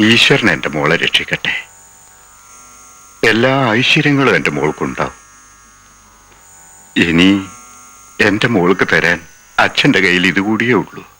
ഈശ്വരൻ എന്റെ മോളെ രക്ഷിക്കട്ടെ. എല്ലാ ഐശ്വര്യങ്ങളും എന്റെ മോൾക്കുണ്ടാവും. ഇനി എന്റെ മോൾക്ക് തരാൻ അച്ഛന്റെ കയ്യിൽ ഇതുകൂടിയേ ഉള്ളൂ.